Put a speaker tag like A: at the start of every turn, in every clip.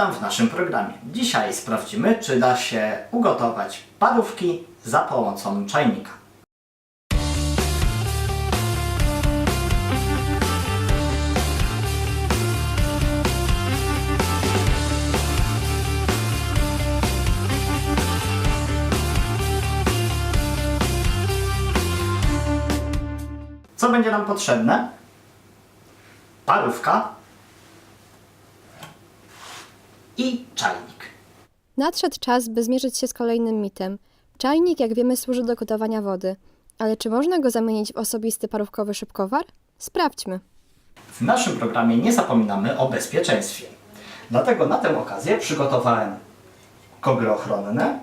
A: Witam w naszym programie. Dzisiaj sprawdzimy, czy da się ugotować parówki za pomocą czajnika. Co będzie nam potrzebne? Parówka i czajnik.
B: Nadszedł czas, by zmierzyć się z kolejnym mitem. Czajnik, jak wiemy, służy do gotowania wody. Ale czy można go zamienić w osobisty parówkowy szybkowar? Sprawdźmy.
A: W naszym programie nie zapominamy o bezpieczeństwie. Dlatego na tę okazję przygotowałem kogle ochronne,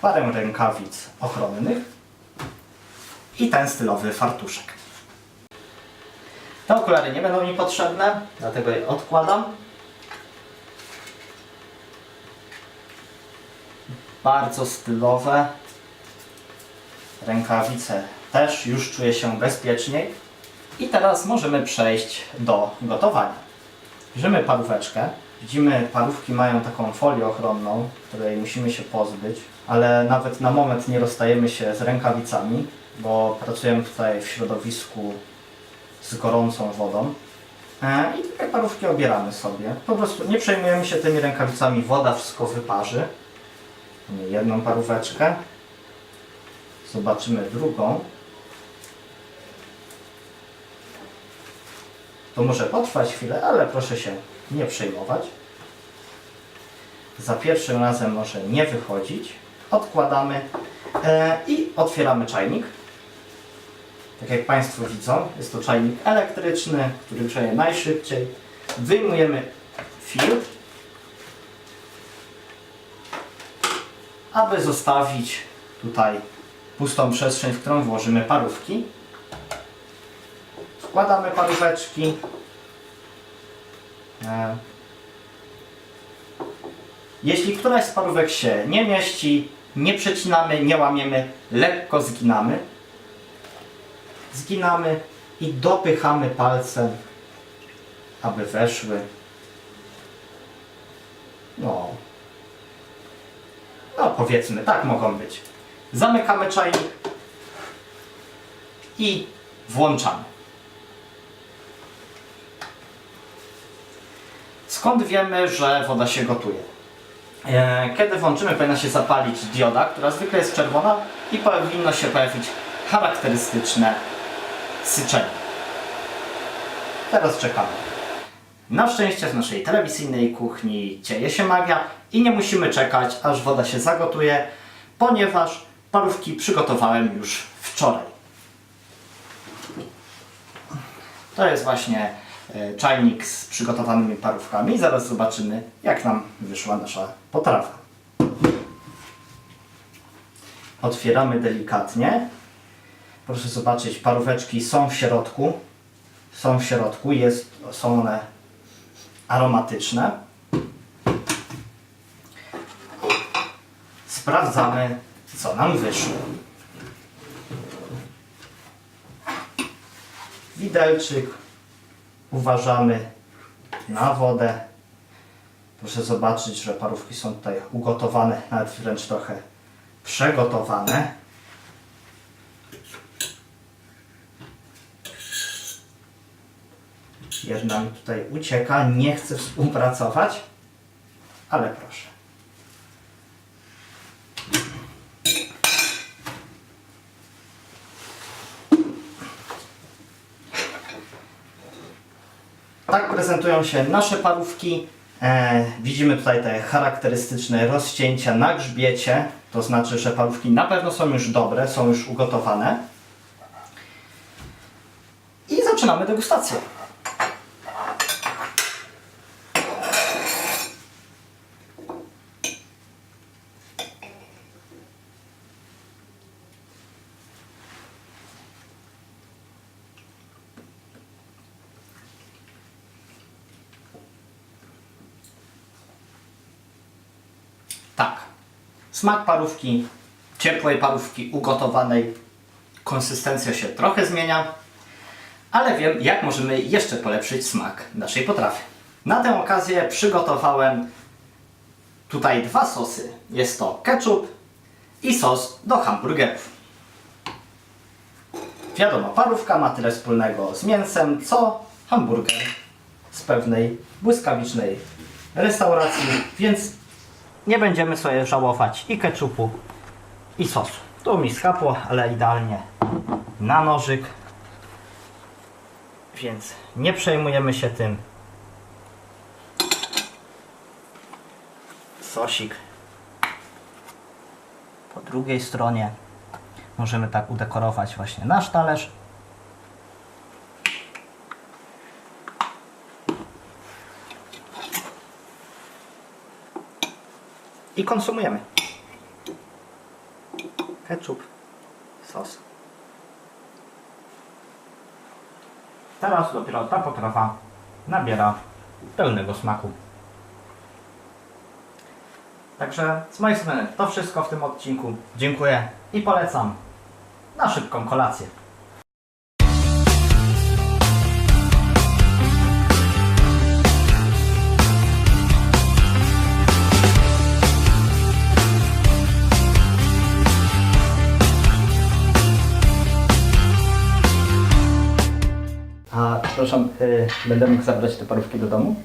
A: parę rękawic ochronnych i ten stylowy fartuszek. Te okulary nie będą mi potrzebne, dlatego je odkładam. Bardzo stylowe. Rękawice też już czuję się bezpieczniej. I teraz możemy przejść do gotowania. Bierzemy paróweczkę. Widzimy, parówki mają taką folię ochronną, której musimy się pozbyć, ale nawet na moment nie rozstajemy się z rękawicami, bo pracujemy tutaj w środowisku z gorącą wodą. E, I te parówki obieramy sobie. Po prostu nie przejmujemy się tymi rękawicami, woda wszystko wyparzy. Jedną paróweczkę. Zobaczymy drugą. To może potrwać chwilę, ale proszę się nie przejmować. Za pierwszym razem może nie wychodzić. Odkładamy e, i otwieramy czajnik. Tak jak Państwo widzą, jest to czajnik elektryczny, który grzeje najszybciej. Wyjmujemy filtr, aby zostawić tutaj pustą przestrzeń, w którą włożymy parówki. Wkładamy paróweczki. E, Jeśli któraś z parówek się nie mieści, nie przecinamy, nie łamiemy, lekko zginamy. Zginamy i dopychamy palcem, aby weszły. No. Powiedzmy, tak mogą być. Zamykamy czajnik i włączamy. Skąd wiemy, że woda się gotuje? E, Kiedy włączymy, powinna się zapalić dioda, która zwykle jest czerwona i powinno się pojawić charakterystyczne syczenie. Teraz czekamy. Na szczęście w naszej telewizyjnej kuchni dzieje się magia i nie musimy czekać, aż woda się zagotuje, ponieważ parówki przygotowałem już wczoraj. To jest właśnie e, czajnik z przygotowanymi parówkami. Zaraz zobaczymy, jak nam wyszła nasza potrawa. Otwieramy delikatnie. Proszę zobaczyć, paróweczki są w środku. Są w środku, jest, są one aromatyczne. Sprawdzamy, co nam wyszło. Widelczyk uważamy na wodę. Proszę zobaczyć, że parówki są tutaj ugotowane, nawet wręcz trochę przegotowane. Jedna mi tutaj ucieka, nie chce współpracować, ale proszę. Tak prezentują się nasze parówki. E, widzimy tutaj te charakterystyczne rozcięcia na grzbiecie. To znaczy, że parówki na pewno są już dobre, są już ugotowane. I zaczynamy degustację. Tak. Smak parówki, ciepłej parówki ugotowanej, konsystencja się trochę zmienia, ale wiem, jak możemy jeszcze polepszyć smak naszej potrawy. Na tę okazję przygotowałem tutaj dwa sosy. Jest to ketchup i sos do hamburgerów. Wiadomo, parówka ma tyle wspólnego z mięsem, co hamburger z pewnej błyskawicznej restauracji, więc nie będziemy sobie żałować i ketchupu, i sosu. Tu mi schapło, ale idealnie na nożyk, więc nie przejmujemy się tym. Sosik po drugiej stronie. Możemy tak udekorować właśnie nasz talerz. I konsumujemy. Ketchup, sos. Teraz dopiero ta potrawa nabiera pełnego smaku. Także z mojej strony to wszystko w tym odcinku. Dziękuję i polecam na szybką kolację. Przepraszam, y, będę mógł zabrać te parówki do domu?